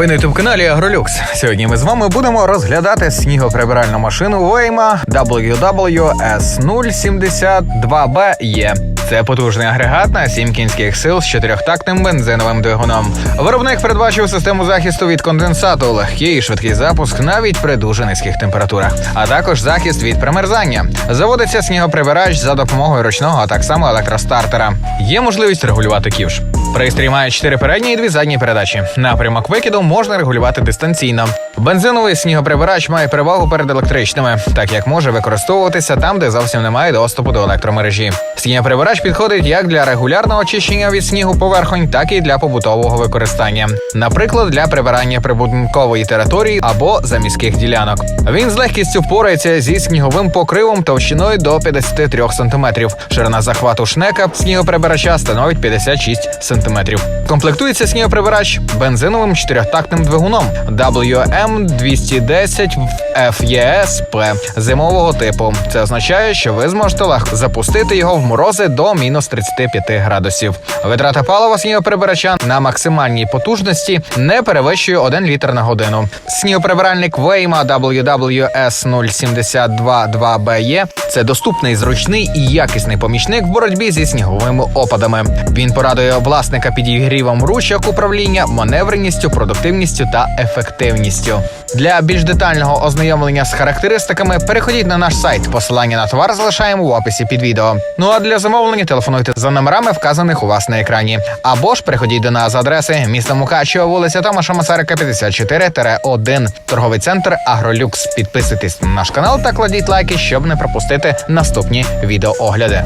Ви на youtube каналі Агролюкс. Сьогодні ми з вами будемо розглядати снігоприбиральну машину Вейма WWS072BE. Це потужний агрегат на 7 кінських сил з чотирьохтактним бензиновим двигуном. Виробник передбачив систему захисту від конденсату, легкий і швидкий запуск навіть при дуже низьких температурах, а також захист від примерзання. Заводиться снігоприбирач за допомогою ручного, а так само електростартера. Є можливість регулювати ківш. Пристрій має чотири передні і дві задні передачі. Напрямок викиду можна регулювати дистанційно. Бензиновий снігоприбирач має перевагу перед електричними, так як може використовуватися там, де зовсім немає доступу до електромережі. Снігоприбирач підходить як для регулярного очищення від снігу поверхонь, так і для побутового використання, наприклад, для прибирання прибудинкової території або заміських ділянок. Він з легкістю впорається зі сніговим покривом товщиною до 53 см. Ширина захвату шнека снігоприбирача становить 56 см. Комплектується снігоприбирач бензиновим чотирьохтактним двигуном WM210 FESP зимового типу. Це означає, що ви зможете легко запустити його в морози до мінус 35 градусів. Витрата палива снігоприбирача на максимальній потужності не перевищує 1 літр на годину. Снігоприбиральник Вейма WWS072-2BE – це доступний, зручний і якісний помічник в боротьбі зі сніговими опадами. Він порадує власника підігрівом ручок управління, маневреністю, продуктивністю та ефективністю. Для більш детального ознайомлення з характеристиками переходіть на наш сайт. Посилання на товар залишаємо в описі під відео. Ну а для замовлення телефонуйте за номерами, вказаних у вас на екрані. Або ж переходіть до нас за адреси місто Мукачево, вулиця Томаша Масарика, 54-1, торговий центр Агролюкс. Підписуйтесь на наш канал та кладіть лайки, щоб не пропустити наступні відеоогляди.